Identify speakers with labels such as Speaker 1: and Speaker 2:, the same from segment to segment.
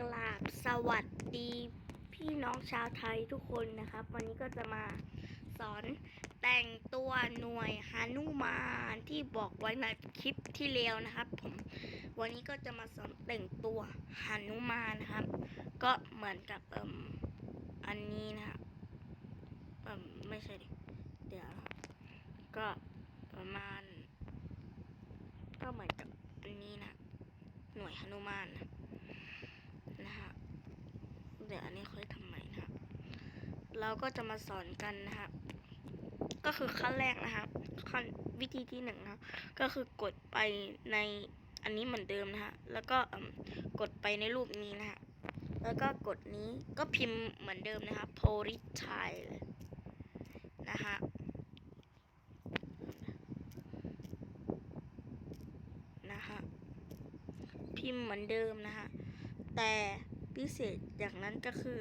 Speaker 1: กราบสวัสดี พี่น้องชาวไทยทุกคนนะครับ วันนี้ก็จะมาสอนแต่งตัวหน่วยฮานุมานที่บอกไว้ในคลิปที่แล้วนะครับ ผมวันนี้ก็จะมาสอนแต่งตัวฮานุมานนะครับ ก็เหมือนกับเอ่มอันนี้นะครับเอ่มไม่ใช่ดิเดี๋ยวก็ประมาณ ก็เหมือนกับอันนี้นะหน่วยฮานุมานนะฮะเดี๋ยวอันนี้ค่อยทำใหม่นะครับ เราก็จะมาสอนกันนะครับ ก็คือขั้นแรกนะครับขั้นวิธีที่หนึ่งนะครับก็คือกดไปในอันนี้เหมือนเดิมนะฮะแล้วก็กดไปในรูปนี้นะฮะแล้วก็กดนี้ก็พิมพ์เหมือนเดิมนะครับโพลิชายเลยนะฮะนะฮะพิมพ์เหมือนเดิมนะฮะแต่พิเศษอย่างนั้นก็คือ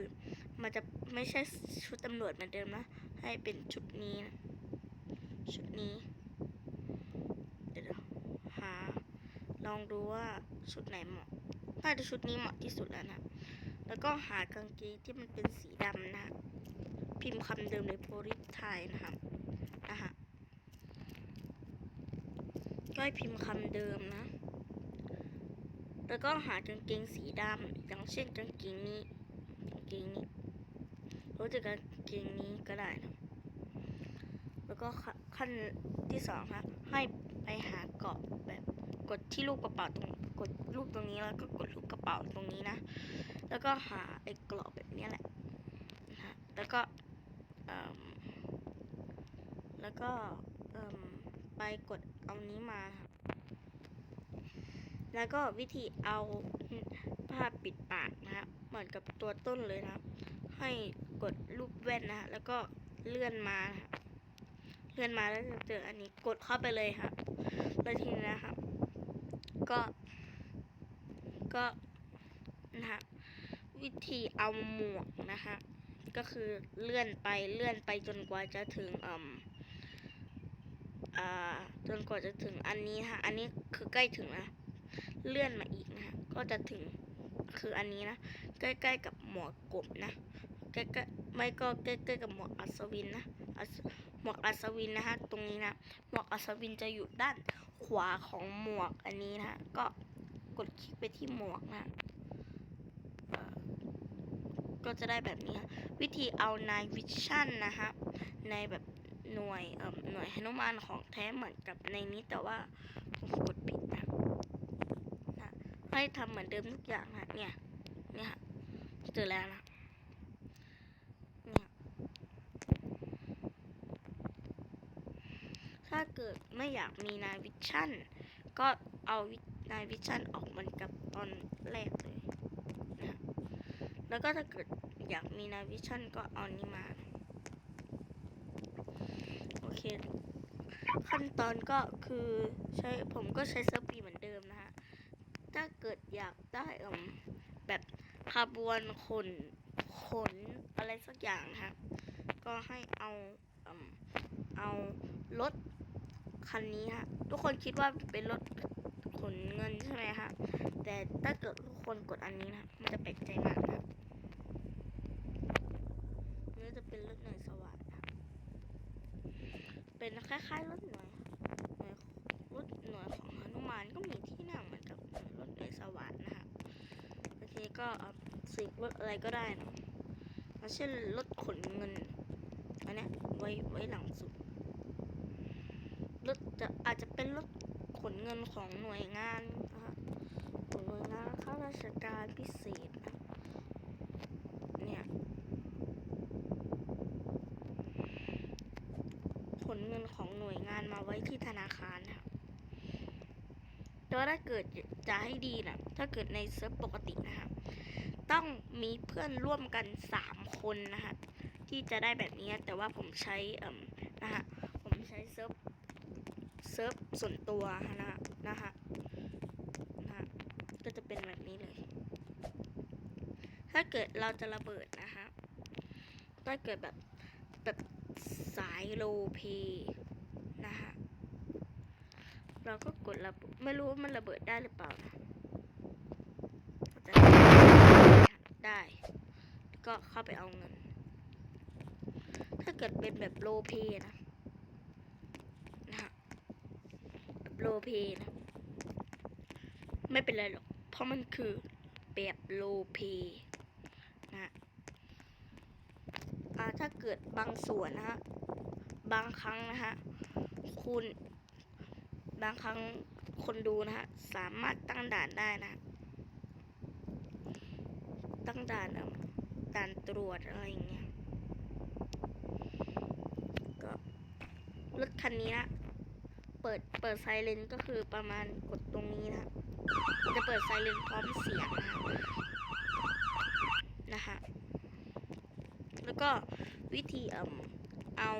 Speaker 1: มันจะไม่ใช่ชุดตำรวจเหมือนเดิมนะ ให้เป็นชุดนี้นะ ชุดนี้ เดี๋ยวหา ลองดูว่าชุดไหนเหมาะ น่าจะชุดนี้เหมาะที่สุดแล้วนะ แล้วก็หากางเกงที่มันเป็นสีดำนะ พิมพ์คำเดิมในโพลิสไทยนะครับนะฮะก็ให้พิมพ์คำเดิมนะ แล้วก็หากางเกงสีดำอย่างเช่นกางเกงนี้กางเกงนี้ รือจะกกางเกงนี้ก็ได้นะแล้วก็ขั้นที่สองครับให้ไปหาเกาะแบบกดที่ลูกกระเป๋าตรงกดลูกตรงนี้แล้วก็กดลูกกระเป๋าตรงนี้นะ แล้วก็หาไอ้กรอบแบบนี้แหละนะฮะแล้วก็แล้วก็ไปกดเอานี้มาครับแล้วก็วิธีเอาผ้าปิดปากนะครับเหมือนกับตัวต้นเลยนะครับ ให้กดรูปแว่นนะฮะแล้วก็เลื่อนมานะะเลื่อนมาแล้วจะเจออันนี้กดเข้าไปเลยครับแล้วทีนี้นะครับ ก็ ก็นะฮะวิธีเอาหมวกนะฮะก็คือเลื่อนไปเลื่อนไปจนกว่าจะถึงอ่าจนกว่าจะถึงอันนี้ฮะอันนี้คือใกล้ถึงนะเลื่อนมาอีกนะฮะก็จะถึงคืออันนี้นะ ใกล้ๆกับหมวกกบนะ ใกล้ๆไม่ก็ใกล้ๆกับหมวกอัศวินนะหมวกอัศวินนะฮะตรงนี้นะหมวกอัศวินจะอยู่ด้านขวาของหมวกอันนี้นะฮะก็กดคลิกไปที่หมวกนะก็จะได้แบบนี้ฮะวิธีเอานายวิชั่นนะฮะในแบบหน่วยหน่วยหนุมานของแท้เหมือนกับในนี้แต่ว่าผมกดผิดนะให้ทำเหมือนเดิมทุกอย่างนะเนี่ยเนี่ยฮะเจอแล้วนะ เนี่ย ถ้าเกิดไม่อยากมีนายวิชั่น ก็เอานายวิชั่นออกเหมือนกับตอนแรกเลยนะแล้วก็ถ้าเกิดอยากมีนายวิชั่นก็เอานี้มา โอเค ขั้นตอนก็คือใช้ผมก็ใช้เซิร์ปีเหมือนเดิมนะฮะ ถ้าเกิดอยากได้แบบขบวนขนขนอะไรสักอย่างนะก็ให้เอาเอารถ คันนี้ฮะ ทุกคนคิดว่าเป็นรถขนเงินใช่ไหมฮะ แต่ถ้าเกิดทุกคนกดอันนี้นะ มันจะแปลกใจมากนะครับนี่จะเป็นรถหน่วยสวัสดิ์นะครับเป็นคล้ายๆรถหน่วยหน่วยรถหน่วยของหนุมานก็มีที่นั่งเหมือนกับรถหน่วยสวัสดนะคะบางทีก็สิรถอะไรก็ได้นะเช่นรถขนเงินอันเนี้ยไว้ไว้หลังสุด จะอาจจะเป็นรถขนเงินของหน่วยงานนะคะหน่วยงานข้าราชการพิเศษ เนี่ยขนเงินของหน่วยงานมาไว้ที่ธนาคารนะคะแล้วถ้าเกิดจะให้ดีนะถ้าเกิดในเซิร์ฟปกตินะคะต้องมีเพื่อนร่วมกันสามคนนะคะที่จะได้แบบนี้แต่ว่าผมใช้อ่มนะคะผมใช้เซิร์ฟเซิร์ฟส่วนตัวนะนะคะนะคะก็จะเป็นแบบนี้เลย ถ้าเกิดเราจะระเบิดนะคะถ้าเกิดแบบแบบสายโลเพนะคะเราก็กดระเบิดไม่รู้ว่ามันระเบิดได้หรือเปล่านะจะก็เข้าไปเอาเงิน ถ้าเกิดเป็นแบบโลเพนะฮะแบบ โลเพนะไม่เป็นไรหรอก เพราะมันคือแบบโลเพนะฮะอ่าถ้าเกิดบางส่วนนะฮะ บางครั้งนะฮะ คุณ บางครั้งคนดูนะฮะ สามารถตั้งด่านได้นะ ตั้งด่านด่านตรวจอะไรอย่างเงี้ย ก็รถคันนี้นะ เปิดไซเรนก็คือประมาณกดตรงนี้นะจะเปิดไซเรนพร้อมเสียงนะฮะนะฮะแล้วก็วิธีเอ่มเอา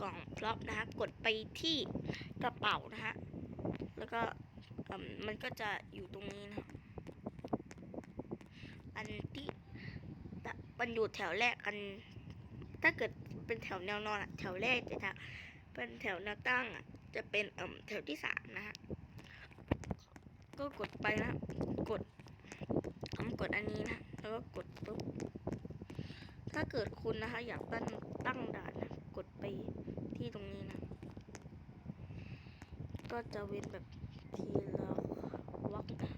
Speaker 1: กล่องพร็อพนะฮะกดไปที่กระเป๋านะฮะแล้วก็เอ่มมันก็จะอยู่ตรงนี้นะอันที่มันอยู่แถวแรกอัน ถ้าเกิดเป็นแถวแนวนอนอะแถวแรกจะจะเป็นแถวแนวตั้งอะ จะเป็นเอ่มแถวที่สามนะฮะก็กดไปนะกดทำกดอันนี้นะแล้วก็กดปุ๊บถ้าเกิดคุณนะคะ อยากตั้งตั้งด่านนะกดไปที่ตรงนี้นะ ก็จะเว้นแบบทีละวรรคนะ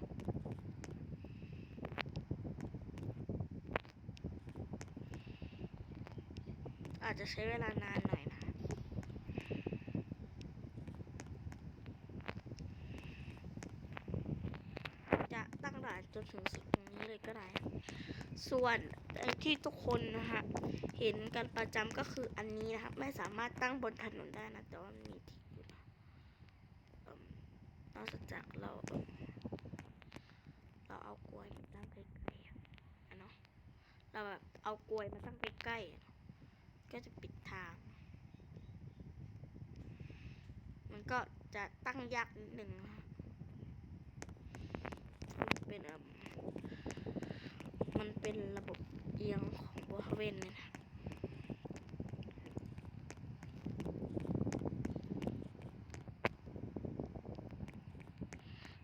Speaker 1: อาจจะใช้เวลานานหน่อยนะ จะตั้งด่านจนถึงสุดตรงนี้เลยก็ได้ ส่วนที่ทุกคนนะฮะเห็นกันประจำก็คืออันนี้นะครับ ไม่สามารถตั้งบนถนนได้นะแต่ว่ามีที่อยู่นะเอิ่มนอกจากเรา เราเอากลวยมาตั้งใกล้ๆอะอะเนาะเราแบบเอากลวยมาตั้งใกล้ๆก็จะปิดทาง มันก็จะตั้งยากนิดนึงนะเป็นเอิ่มมัน เป็นระบบเอียงของบัวเวนเนี่ยนะ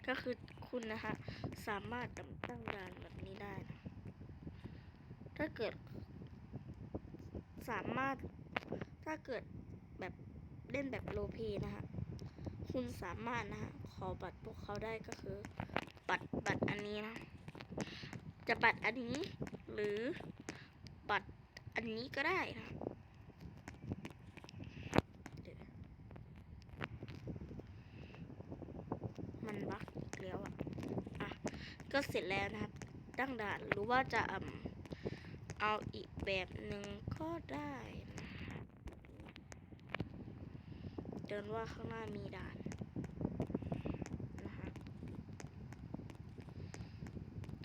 Speaker 1: ก็คือคุณนะคะสามารถตั้งด่านแบบนี้ได้นะถ้าเกิด สามารถถ้าเกิดแบบเล่นแบบโลเพนะคะคุณสามารถนะคะขอบัตรพวกเขาได้ก็คือ บัตรบัตรอันนี้ จะบัตรอันนี้ หรือบัตรอันนี้ก็ได้นะเดี๋ยวนะมันบักอีกแล้วอะ อะ ก็เสร็จแล้วนะครับ ตั้งด่านหรือว่าจะอืมเอาอีกแบบหนึ่งก็ได้นะฮะเดินว่าข้างหน้ามีด่านนะฮะ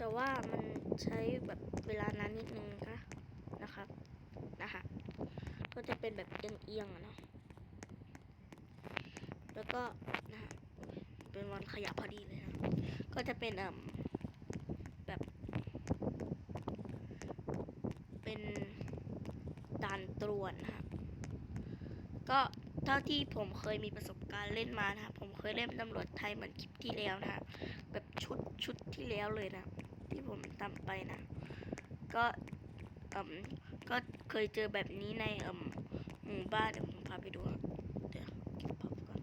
Speaker 1: แต่ว่ามันใช้แบบเวลานานนิดนึงนะคะนะครับนะคะก็จะเป็นแบบเอียงๆอะเนาะแล้วก็นะฮะเป็นวันขยับพอดีเลยนะก็จะเป็นเอ่มแบบ เป็นด่านตรวจนะฮะก็เท่าที่ผมเคยมีประสบการณ์เล่นมานะฮะผมเคยเล่นตำรวจไทยเหมือนคลิปที่แล้วนะฮะแบบชุดชุดที่แล้วเลยนะ ที่ผมทำไปนะ ก็เอ่มก็เคยเจอแบบนี้ในเอ่มหมู่บ้านเดี๋ยวผมพาไปดูนะเดี๋ยวเก็บภาพก่อน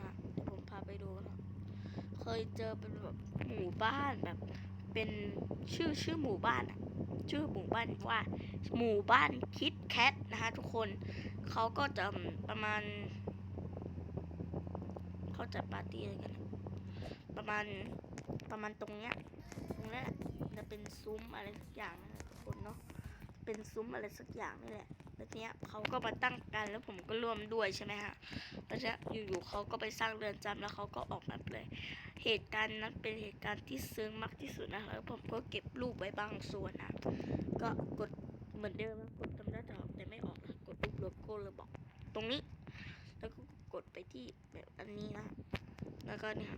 Speaker 1: นะเดี๋ยวผมพาไปดูนะเคยเจอเป็นแบบหมู่บ้านแบบ เป็นชื่อชื่อหมู่บ้านอะชื่อหมู่บ้านว่า หมู่บ้านคิดแคทนะคะทุกคนเขาก็จะประมาณเขาจัดปาร์ตี้อะไรกัน ประมาณประมาณตรงเนี้ย เป็นซุ้มอะไรสักอย่างนะทุกคนเนาะเป็นซุ้มอะไรสักอย่างนี่แหละแล้วเนี้ยเขาก็มาตั้งกันแล้วผมก็ร่วมด้วยใช่ไหมฮะแล้วเนี้ยอยู่ๆเขาก็ไปสร้างเรือนจำแล้วเขาก็ออกมาเลย เหตุการณ์นั้นเป็นเหตุการณ์ที่ซึ้งมากที่สุดนะคะแล้วผมก็เก็บรูปไว้บางส่วนนะก็กดเหมือนเดิมนะกดจำได้จะออกแต่ไม่ออกนะกดรูปโลโก้เลยบอกตรงนี้ แล้วก็กดไปที่แบบอันนี้นะแล้วก็เนี่ย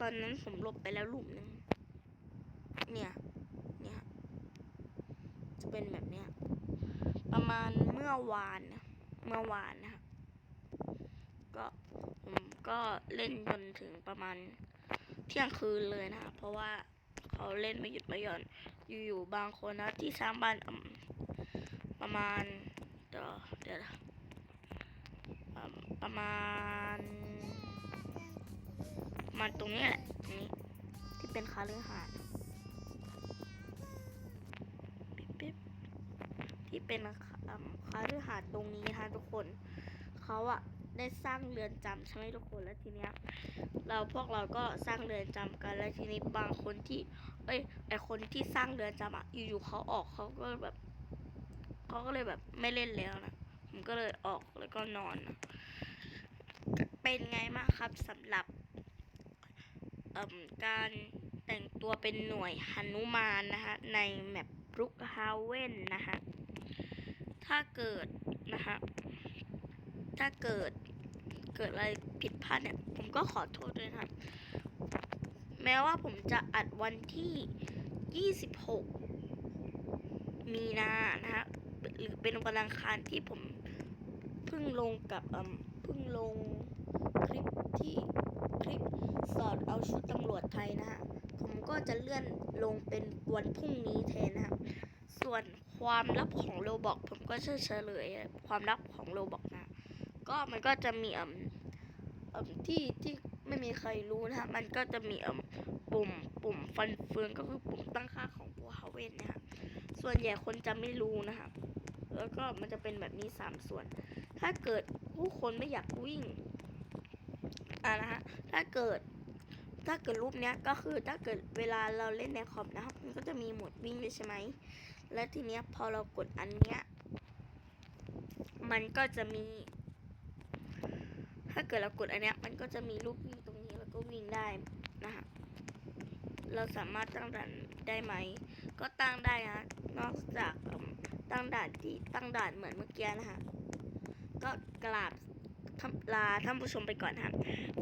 Speaker 1: ตอนนั้นผมลบไปแล้วรูปหนึ่ง เนี่ย เนี่ย จะเป็นแบบเนี้ย ประมาณเมื่อวานนะเมื่อวานนะคะก็ผมก็เล่นจนถึงประมาณเที่ยงคืนเลยนะคะเพราะว่าเขาเล่นไม่หยุดไม่หย่อน อยู่ๆบางคนนะที่สร้างบ้านประมาณเดี๋ยวเดี๋ยวนะอืมประมาณมาตรงนี้แหละตรงนี้ที่เป็นคาเรือหาด เป็นคาเรือหาตรงนี้นะคะทุกคนเขาอะได้สร้างเรือนจำใช่ไหมทุกคนแล้วทีเนี้ยเราพวกเราก็สร้างเรือนจำกัน แล้วทีนี้บางคนที่ เอ้ยไอคนที่สร้างเรือนจำอะอยู่ๆเขาออกเขาก็แบบเขาก็เลยแบบไม่เล่นแล้วนะผมก็เลยออกแล้วก็นอนนะเป็นไงบ้างครับสำหรับการแต่งตัวเป็นหน่วยหนุมานนะคะในแมปบรุกฮาเว่นนะคะ ถ้าเกิดนะคะถ้าเกิดเกิดอะไรผิดพลาดเนี่ย ผมก็ขอโทษด้วยนะครับแม้ว่าผมจะอัดวันที่ 26 มีนานะฮะหรือเป็นวันอังคารที่ผมเพิ่งลงกับเอืมพิ่งลงคลิปที่คลิปสอนเอาชุดตำรวจไทยนะฮะผมก็จะเลื่อนลงเป็นวันพรุ่งนี้แทนนะครับ ส่วน ความลับของโรบอกผมก็จะเฉลยความลับของโรบอกนะ ก็มันก็จะมีอ่มอ่มที่ที่ไม่มีใครรู้นะ มันก็จะมีอ่มปุ่มปุ่มฟันเฟืองก็คือปุ่มตั้งค่าของตัวฮาเวนนะฮะส่วนใหญ่คนจะไม่รู้นะฮะแล้วก็มันจะเป็นแบบนี้สามส่วน ถ้าเกิดผู้คนไม่อยากวิ่งอ่านะฮะถ้าเกิดถ้าเกิดรูปเนี้ยก็คือถ้าเกิดเวลาเราเล่นในคอมนะครับมันก็จะมีโหมดวิ่งด้วยใช่ไหม และทีเนี้ยพอเรากดอันเนี้ย มันก็จะมี ถ้าเกิดเรากดอันเนี้ย มันก็จะมีรูปวิ่งตรงนี้แล้วก็วิ่งได้นะฮะเราสามารถตั้งด่านได้ไหม ก็ตั้งได้นะนอกจากตั้งด่านที่ตั้งด่านเหมือนเมื่อกี้นะฮะก็กราบลาท่านผู้ชมไปก่อนนะครับ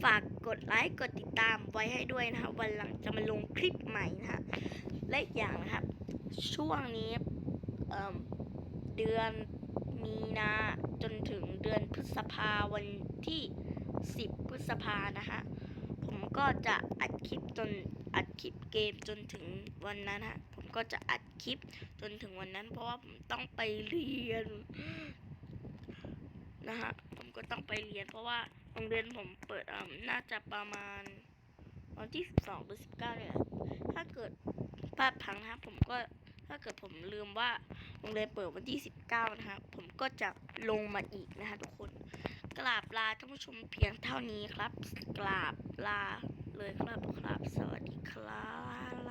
Speaker 1: ฝาก กดไลค์กดติดตามไว้ให้ด้วยนะคะวันหลังจะมาลงคลิปใหม่นะคะและอีกอย่างนะครับ ช่วงนี้เเดือนมีนาจนถึงเดือนพฤษภาวันที่ 10 พฤษภานะคะผมก็จะอัดคลิปจนอัดคลิปเกมจนถึงวันนั้นฮะผมก็จะอัดคลิปจนถึงวันนั้น เพราะว่าผมต้องไปเรียนนะฮะผมก็ต้องไปเรียนเพราะว่า โรงเรียนผมเปิดอ่าน่าจะประมาณวันที่12หรือ19เนี่ยแหละถ้าเกิดพลาดพังนะครับ ผมก็ถ้าเกิดผมลืมว่าโรงเรียนเปิดวันที่19นะครับผมก็จะลงมาอีกนะคะทุกคนกราบลาท่านผู้ชมเพียงเท่านี้ครับ กราบลาเลยครับครับ สวัสดีครับ